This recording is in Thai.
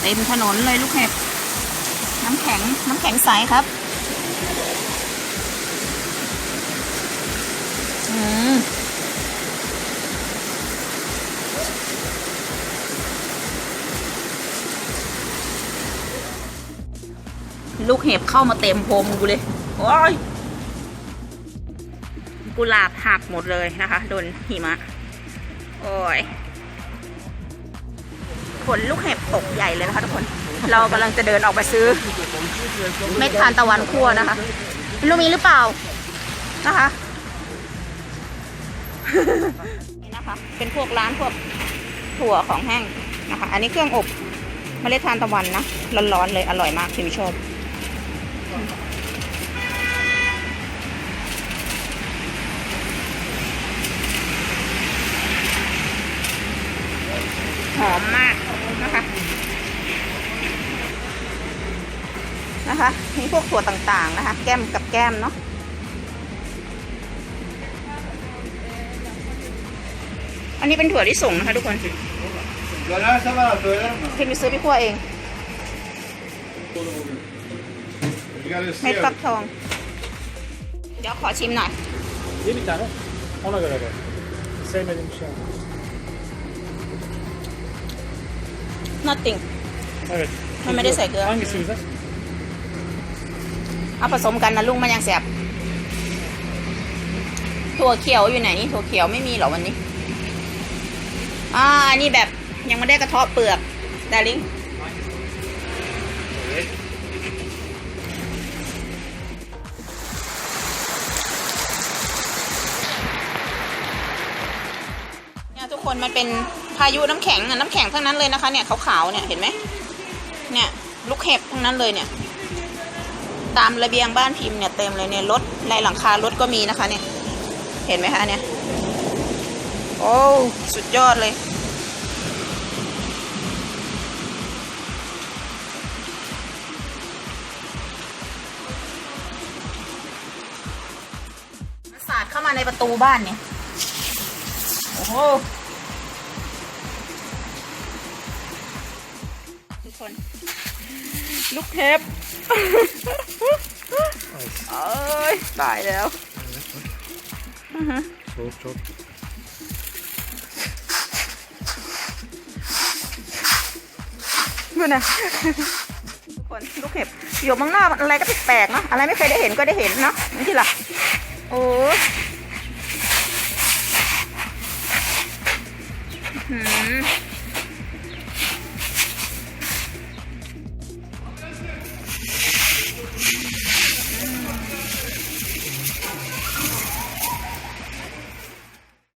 เต็มถนนเลยลูกเห็บ น้ำแข็ง น้ำแข็งใสครับ อืมลูกเห็บเข้ามาเต็มพรมกูเลย โอ้ย กุหลาบหักหมดเลยนะคะ โดนหิมะ โอ้ย ผลลูกเห็บตกใหญ่เลยนะคะทุกคน เรากำลังจะเดินออกไปซื้อ เม็ดทานตะวันคั่วนะคะรู้มีหรือเปล่านะคะนี่นะคะ เป็นพวกร้านพวกถั่วของแห้งนะคะ อันนี้เครื่องอบเมล็ดทานตะวันนะร้อนๆเลยอร่อยมากที่มิชอบหอมมาก นะคะนะคะมีพวกถั่วต่างๆนะคะ แก้มกับแก้มเนาะอันนี้เป็นถั่วที่ส่งนะคะทุกคน Döner ça va, döner mi? พี่มีซื้อพี่ขั้วเอง Regarde เม็ด ici. ฟักทอง เดี๋ยวขอชิมหน่อย Ye bir tane. Ona göre ver. Sevmediğim bir şey. al. nothing Evet. Ben de sevdim. Hangisi güzel? เอ เอาผสมกันนะลุงมันยังแสบถั่วเขียวอยู่ไหนนี่ถั่วเขียวไม่มีเหรอวันนี้อ่าอันนี่แบบยังไม่ได้กระเทาะเปลือกดาริงเนี่ยทุกคนมันเป็นพายุน้ำแข็งน้ำแข็งทั้งนั้นเลยนะคะเนี่ยขาวๆเนี่ยเห็นไหมเนี่ยลูกเห็บทั้งนั้นเลยเนี่ย ตามระเบียงบ้านพิมพ์เนี่ยเต็มเลยเนี่ยรถในหลังคารถก็มีนะคะเนี่ยเห็นไหมคะเนี่ยโอ้สุดยอดเลยสาดเข้ามาในประตูบ้านเนี่ยโอ้โห ลูกเทปเอ้ยตายแล้วอือฮะ Soğuk çok. ดูนะทุกคนลูกเห็บอยู่เมืองนอกอะไรก็แปลกๆเนาะอะไรไม่เคยได้เห็นก็ได้เห็นเนาะนี่ที่ละโอ้อื้อหือ